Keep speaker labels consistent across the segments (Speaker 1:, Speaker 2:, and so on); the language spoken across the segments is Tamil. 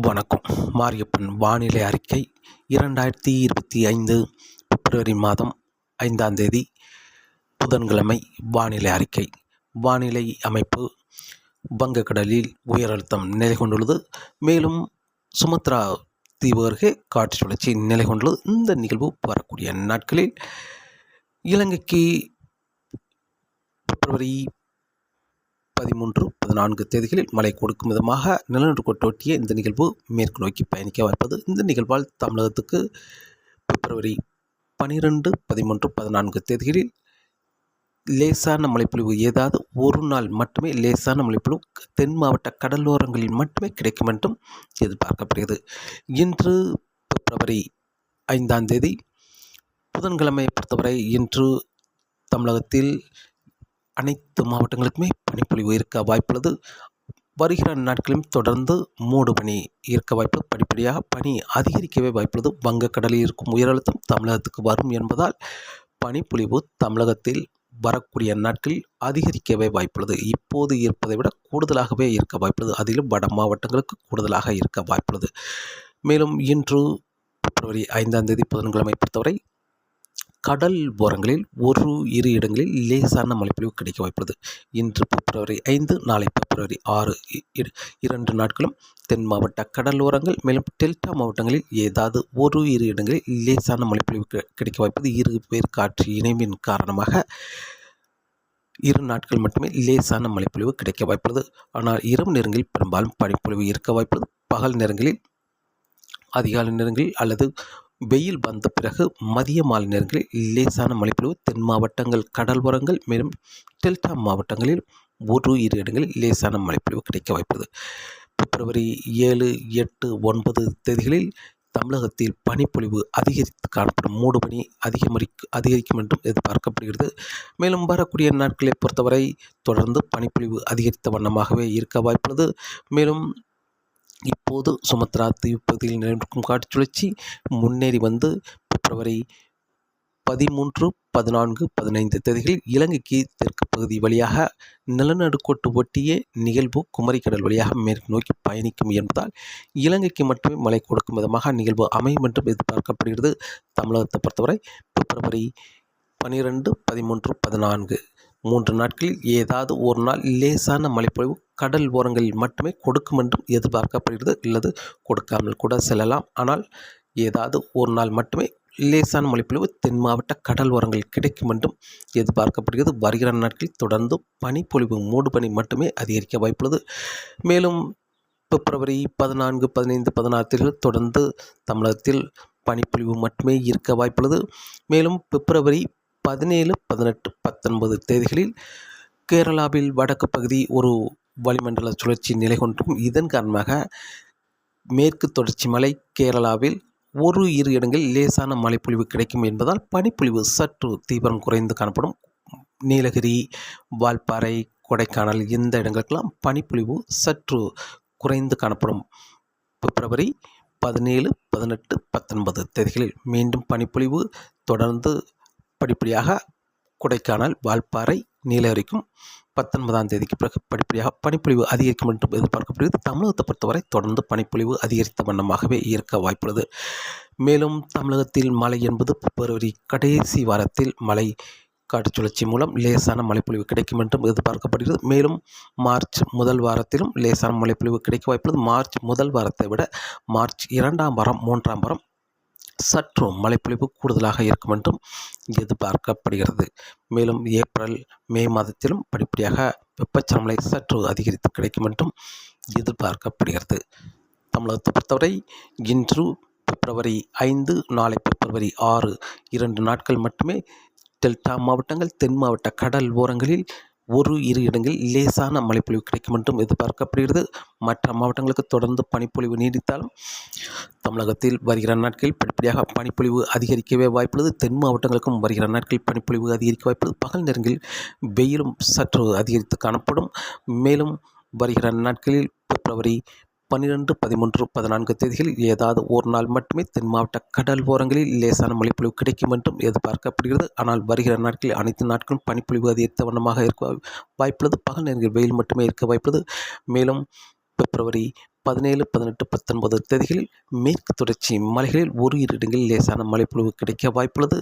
Speaker 1: வணக்கம். மாரியப்பன் வானிலை அறிக்கை இரண்டாயிரத்தி இருபத்தி ஐந்து பிப்ரவரி மாதம் ஐந்தாம் தேதி புதன்கிழமை வானிலை அறிக்கை. வானிலை அமைப்பு வங்கக்கடலில் உயர் அழுத்தம் நிலை கொண்டுள்ளது மேலும் சுமத்ரா தீவு அருகே காற்று சுழற்சி நிலை கொண்டுள்ளது இந்த நிகழ்வு வரக்கூடிய நாட்களில் இலங்கைக்கு பிப்ரவரி பதிமூன்று பதினான்கு தேதிகளில் மழை கொடுக்கும் விதமாக நிலநடுக்கொட்டொட்டிய இந்த நிகழ்வு மேற்கு நோக்கி பயணிக்க வாய்ப்பது இந்த நிகழ்வால் தமிழகத்துக்கு பிப்ரவரி பனிரெண்டு பதிமூன்று பதினான்கு தேதிகளில் லேசான மழைப்பொழிவு ஏதாவது ஒரு நாள் மட்டுமே லேசான மழைப்பொழிவு தென் மாவட்ட கடலோரங்களில் மட்டுமே கிடைக்கும் என்றும் எதிர்பார்க்கப்படுகிறது. இன்று பிப்ரவரி ஐந்தாம் தேதி புதன்கிழமை பொறுத்தவரை இன்று தமிழகத்தில் அனைத்து மாவட்டங்களுக்குமே பனிப்பொழிவு இருக்க வாய்ப்புள்ளது. வருகிற நாட்களிலும் தொடர்ந்து மூடு பனி இருக்க வாய்ப்பு படிப்படியாக பனி அதிகரிக்கவே வாய்ப்புள்ளது. வங்கக்கடலில் இருக்கும் உயர் அழுத்தம் தமிழகத்துக்கு வரும் என்பதால் பனிப்பொழிவு தமிழகத்தில் வரக்கூடிய நாட்களில் அதிகரிக்கவே வாய்ப்புள்ளது. இப்போது இருப்பதை விட கூடுதலாகவே இருக்க வாய்ப்புள்ளது. அதிலும் வட மாவட்டங்களுக்கு கூடுதலாக இருக்க வாய்ப்புள்ளது. மேலும் இன்று பிப்ரவரி ஐந்தாம் தேதி புதன்கிழமை பொறுத்தவரை கடல் ஓரங்களில் ஒரு இரு இடங்களில் லேசான மழைப்பொழிவு கிடைக்க வாய்ப்புள்ளது. இன்று பிப்ரவரி ஐந்து நாளை பிப்ரவரி ஆறு இரண்டு நாட்களும் தென் மாவட்ட கடலோரங்கள் மேலும் டெல்டா மாவட்டங்களில் ஏதாவது ஒரு இரு இடங்களில் லேசான மழைப்பொழிவு கிடைக்க வாய்ப்பது இரு பேர் காற்று இணைவின் காரணமாக இரு நாட்கள் மட்டுமே லேசான மழைப்பொழிவு கிடைக்க வாய்ப்புள்ளது. ஆனால் இரவு நேரங்களில் பெரும்பாலும் பனிப்பொழிவு இருக்க வாய்ப்புள்ளது. பகல் நேரங்களில் அதிகாலை நேரங்களில் அல்லது வெயில் வந்த பிறகு மதிய மாலை நேரங்களில் லேசான மழைப்பொழிவு தென் மாவட்டங்கள் கடல்புறங்கள் மேலும் டெல்டா மாவட்டங்களில் ஒரு இரு இடங்களில் லேசான மழைப்பொழிவு கிடைக்க வாய்ப்புள்ளது. பிப்ரவரி ஏழு எட்டு ஒன்பது தேதிகளில் தமிழகத்தில் பனிப்பொழிவு அதிகரித்து காணப்படும். மூடுபனி அதிகமரி அதிகரிக்கும் என்றும் எதிர்பார்க்கப்படுகிறது. மேலும் வரக்கூடிய நாட்களை பொறுத்தவரை தொடர்ந்து பனிப்பொழிவு அதிகரித்த வண்ணமாகவே இருக்க வாய்ப்புள்ளது. மேலும் இப்போது சுமத்ரா தீவு பகுதியில் நிலவிருக்கும் காற்று சுழற்சி முன்னேறி வந்து பிப்ரவரி பதிமூன்று பதினான்கு பதினைந்து தேதிகளில் இலங்கைக்கு தெற்கு பகுதி வழியாக நிலநடுக்கோட்டு ஒட்டிய நிகழ்வு குமரிக்கடல் வழியாக மேற்கு நோக்கி பயணிக்கும் என்பதால் இலங்கைக்கு மட்டுமே மழை கொடுக்கும் விதமாக நிகழ்வு அமையும் என்றும் எதிர்பார்க்கப்படுகிறது. தமிழகத்தை பொறுத்தவரை பிப்ரவரி பனிரெண்டு பதிமூன்று பதினான்கு மூன்று நாட்களில் ஏதாவது ஒரு நாள் லேசான மழைப்பொழிவு கடல் ஓரங்களில் மட்டுமே கொடுக்கும் என்றும் எதிர்பார்க்கப்படுகிறது. அல்லது கொடுக்காமல் கூட செல்லலாம். ஆனால் ஏதாவது ஒரு நாள் மட்டுமே லேசான மழைப்பொழிவு தென் மாவட்ட கடல் ஓரங்கள் கிடைக்கும் என்றும் எதிர்பார்க்கப்படுகிறது. வருகிற நாட்களில் தொடர்ந்து பனிப்பொழிவு மூடு பனி மட்டுமே அதிகரிக்க வாய்ப்புள்ளது. மேலும் பிப்ரவரி பதினான்கு பதினைந்து பதினாறு தொடர்ந்து தமிழகத்தில் பனிப்பொழிவு மட்டுமே இருக்க வாய்ப்புள்ளது. மேலும் பிப்ரவரி பதினேழு பதினெட்டு பத்தொன்பது தேதிகளில் கேரளாவில் வடக்கு பகுதி ஒரு வளிமண்டல சுழற்சி நிலை கொண்டும் இதன் காரணமாக மேற்கு தொடர்ச்சி மலை கேரளாவில் ஒரு இரு இடங்களில் லேசான மழைப்பொழிவு கிடைக்கும் என்பதால் பனிப்பொழிவு சற்று தீவிரம் குறைந்து காணப்படும். நீலகிரி வால்பாறை கொடைக்கானல் இந்த இடங்களுக்கெல்லாம் பனிப்பொழிவு சற்று குறைந்து காணப்படும். பிப்ரவரி பதினேழு பதினெட்டு பத்தொன்பது தேதிகளில் மீண்டும் பனிப்பொழிவு தொடர்ந்து படிப்படியாக கொடைக்கானல் வால்பாறை நீலகிரிக்கும் பத்தொன்பதாம் தேதிக்கு பிறகு படிப்படியாக பனிப்பொழிவு அதிகரிக்கும் என்றும் எதிர்பார்க்கப்படுகிறது. தமிழகத்தை பொறுத்தவரை தொடர்ந்து பனிப்பொழிவு அதிகரித்த வண்ணமாகவே இருக்க வாய்ப்புள்ளது. மேலும் தமிழகத்தில் மழை என்பது பிப்ரவரி கடைசி வாரத்தில் மழை காற்று சுழற்சி மூலம் லேசான மழைப்பொழிவு கிடைக்கும் என்றும் எதிர்பார்க்கப்படுகிறது. மேலும் மார்ச் முதல் வாரத்திலும் லேசான மழைப்பொழிவு கிடைக்க வாய்ப்புள்ளது. மார்ச் முதல் வாரத்தை விட மார்ச் இரண்டாம் வாரம் மூன்றாம் வாரம் சற்று மழைப்பொழிவு கூடுதலாக இருக்கும் என்றும் எதிர்பார்க்கப்படுகிறது. மேலும் ஏப்ரல் மே மாதத்திலும் படிப்படியாக வெப்பச்சலமலை சற்று அதிகரித்து கிடைக்கும் என்றும் எதிர்பார்க்கப்படுகிறது. தமிழகத்தை பொறுத்தவரை இன்று பிப்ரவரி ஐந்து நாளை பிப்ரவரி ஆறு இரண்டு நாட்கள் மட்டுமே டெல்டா மாவட்டங்கள் தென் மாவட்ட கடல் ஓரங்களில் ஒரு இரு இடங்களில் லேசான மழைப்பொழிவு கிடைக்கும் என்றும் எதிர்பார்க்கப்படுகிறது. மற்ற மாவட்டங்களுக்கு தொடர்ந்து பனிப்பொழிவு நீடித்தாலும் தமிழகத்தில் வருகிற நாட்களில் படிப்படியாக பனிப்பொழிவு அதிகரிக்கவே வாய்ப்புள்ளது. தென் மாவட்டங்களுக்கும் வருகிற நாட்களில் பனிப்பொழிவு அதிகரிக்க வாய்ப்புள்ளது. பகல் நேரங்களில் வெயிலும் சற்று அதிகரித்து காணப்படும். மேலும் வருகிற நாட்களில் பிப்ரவரி பன்னிரெண்டு பதிமூன்று பதினான்கு தேதிகளில் ஏதாவது ஒரு நாள் மட்டுமே தென் மாவட்ட கடல் ஓரங்களில் லேசான மழைப்பொழிவு கிடைக்கும் என்றும் எதிர்பார்க்கப்படுகிறது. ஆனால் வருகிற நாட்களில் அனைத்து நாட்களும் பனிப்பொழிவு அதிகரித்த வண்ணமாக இருக்க வாய்ப்புள்ளது. பகல் நேரங்களில் வெயில் மட்டுமே இருக்க வாய்ப்புள்ளது. மேலும் பிப்ரவரி பதினேழு பதினெட்டு பத்தொன்பது தேதிகளில் மேற்கு தொடர்ச்சி மலைகளில் ஒரு இரு இடங்களில் லேசான மழைப்பொழிவு கிடைக்க வாய்ப்புள்ளது.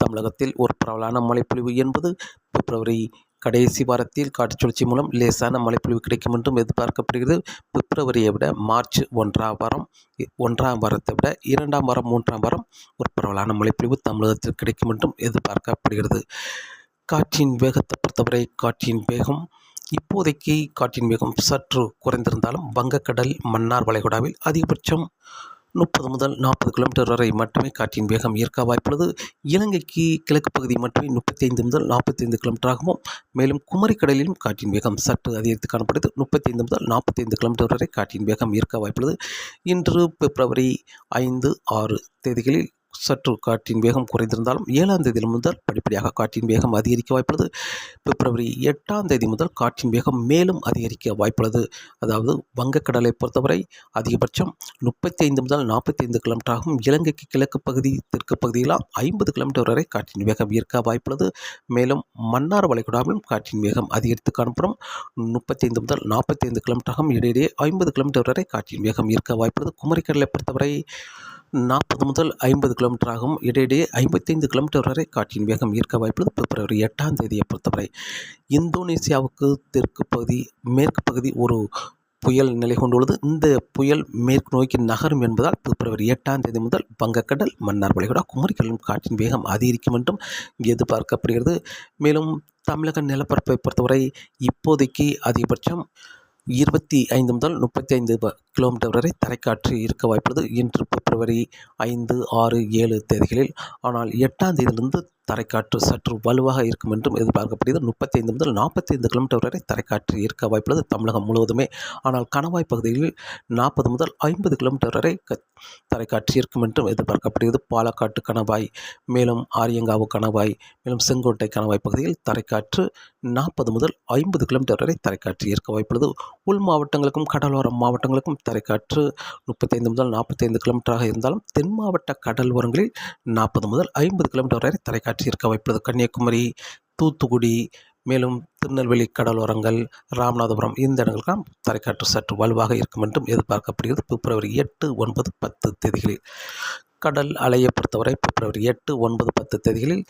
Speaker 1: தமிழகத்தில் ஒரு பரவலான மழைப்பொழிவு என்பது பிப்ரவரி கடைசி வாரத்தில் காற்று சுழற்சி மூலம் லேசான மழைப்பொழிவு கிடைக்கும் என்றும் எதிர்பார்க்கப்படுகிறது. பிப்ரவரியை விட மார்ச் ஒன்றாம் வாரம் ஒன்றாம் வாரத்தை விட இரண்டாம் வாரம் மூன்றாம் வாரம் ஒரு பரவலான மழைப்பொழிவு தமிழகத்தில் கிடைக்கும் என்றும் எதிர்பார்க்கப்படுகிறது. காற்றின் வேகத்தை பொறுத்தவரை காற்றின் வேகம் இப்போதைக்கு காற்றின் வேகம் சற்று குறைந்திருந்தாலும் வங்கக்கடல் மன்னார் வளைகுடாவில் அதிகபட்சம் முப்பது முதல் நாற்பது கிலோமீட்டர் வரை மட்டுமே காற்றின் வேகம் ஈர்க்க வாய்ப்புள்ளது. இலங்கைக்கு கிழக்கு பகுதி மட்டுமே முப்பத்தைந்து முதல் நாற்பத்தைந்து கிலோமீட்டராகவும் மேலும் குமரிக்கடலிலும் காற்றின் வேகம் சற்று அதிகரித்து காணப்படுது. முப்பத்தைந்து முதல் நாற்பத்தைந்து கிலோமீட்டர் வரை காற்றின் வேகம் ஈர்க்க வாய்ப்புள்ளது. இன்று பிப்ரவரி ஐந்து ஆறு தேதிகளில் சற்று காற்றின் வேகம் குறைந்திருந்தாலும் ஏழாம் தேதி முதல் படிப்படியாக காற்றின் வேகம் அதிகரிக்க வாய்ப்புள்ளது. பிப்ரவரி எட்டாம் தேதி முதல் காற்றின் வேகம் மேலும் அதிகரிக்க வாய்ப்புள்ளது. அதாவது வங்கக்கடலை பொறுத்தவரை அதிகபட்சம் முப்பத்தி ஐந்து முதல் நாற்பத்தி ஐந்து கிலோமீட்டராகவும் இலங்கைக்கு கிழக்கு பகுதி தெற்கு பகுதியிலாம் ஐம்பது கிலோமீட்டர் வரை காற்றின் வேகம் இருக்க வாய்ப்புள்ளது. மேலும் மன்னார் வளைகுடாவிலும் காற்றின் வேகம் அதிகரித்து காணப்படும். முப்பத்தி ஐந்து முதல் நாற்பத்தி ஐந்து கிலோமீட்டராகவும் இடையிடையே ஐம்பது கிலோமீட்டர் வரை காற்றின் வேகம் ஈர்க்க வாய்ப்புள்ளது. குமரிக்கடலை பொறுத்தவரை நாற்பது முதல் ஐம்பது கிலோமீட்டர் ஆகும். இடையிடையே ஐம்பத்தைந்து கிலோமீட்டர் வரை காற்றின் வேகம் ஈர்க்க வாய்ப்புள்ளது பிப்ரவரி எட்டாம் தேதியை பொறுத்தவரை இந்தோனேசியாவுக்கு தெற்கு பகுதி மேற்கு பகுதி ஒரு புயல் நிலை கொண்டுள்ளது. இந்த புயல் மேற்கு நோக்கி நகரும் என்பதால் பிப்ரவரி எட்டாம் தேதி முதல் வங்கக்கடல் மன்னார் வளைகுடா குமரிக்கடலும் காற்றின் வேகம் அதிகரிக்கும் என்றும் எதிர்பார்க்கப்படுகிறது. மேலும் தமிழக நிலப்பரப்பை பொறுத்தவரை இப்போதைக்கு அதிகபட்சம் இருபத்தி ஐந்து முதல் முப்பத்தி ஐந்து கிலோமீட்டர் வரை தரைக்காற்று இருக்க வாய்ப்புள்ளது. இன்று பிப்ரவரி ஐந்து ஆறு ஏழு தேதிகளில். ஆனால் எட்டாம் தேதியிலிருந்து தரைக்காற்று சற்று வலுவாக இருக்கும் என்றும் எதிர்பார்க்கப்படுகிறது. முப்பத்தைந்து முதல் நாற்பத்தைந்து கிலோமீட்டர் வரை தரைக்காற்று இருக்க வாய்ப்புள்ளது தமிழகம் முழுவதுமே. ஆனால் கணவாய் பகுதிகளில் நாற்பது முதல் ஐம்பது கிலோமீட்டர் வரை தரைக்காற்று இருக்கும் என்றும் எதிர்பார்க்கப்படுகிறது. பாலக்காட்டு கணவாய் மேலும் ஆரியங்காவு கணவாய் மேலும் செங்கோட்டை கணவாய் பகுதியில் தரைக்காற்று நாற்பது முதல் ஐம்பது கிலோமீட்டர் வரை தரைக்காற்று இருக்க வாய்ப்புள்ளது. உள் மாவட்டங்களுக்கும் கடலோர மாவட்டங்களுக்கும் தரைக்காற்று முப்பத்தைந்து முதல் நாற்பத்தைந்து கிலோமீட்டராக இருந்தாலும் தென் மாவட்ட கடல் ஓரங்களில் நாற்பது முதல் ஐம்பது கிலோமீட்டர் வரை தரைக்காற்று இருக்க வாய்ப்புள்ளது. கன்னியாகுமரி தூத்துக்குடி மேலும் திருநெல்வேலி கடலோரங்கள் ராமநாதபுரம் இந்த இடங்களுக்கெல்லாம் தரைக்காற்று சற்று வலுவாக இருக்கும் என்றும் எதிர்பார்க்கப்படுகிறது. பிப்ரவரி எட்டு ஒன்பது பத்து தேதிகளில் கடல் அலையை பொறுத்தவரை பிப்ரவரி எட்டு ஒன்பது பத்து தேதிகளில்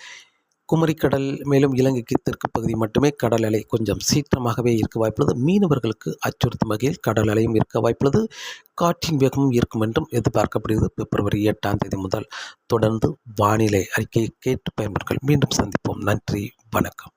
Speaker 1: குமரிக்கடல் மேலும் இலங்கைக்கு தெற்கு பகுதி மட்டுமே கடல் அலை கொஞ்சம் சீக்கிரமாகவே இருக்க வாய்ப்புள்ளது. மீனவர்களுக்கு அச்சுறுத்தும் வகையில் கடல் அலையும் இருக்க வாய்ப்புள்ளது. காற்றின் வேகமும் இருக்கும் என்றும் எதிர்பார்க்கப்படுகிறது. பிப்ரவரி எட்டாம் தேதி முதல் தொடர்ந்து வானிலை அறிக்கையை கேட்டு பயன்பெறுங்கள். மீண்டும் சந்திப்போம். நன்றி. வணக்கம்.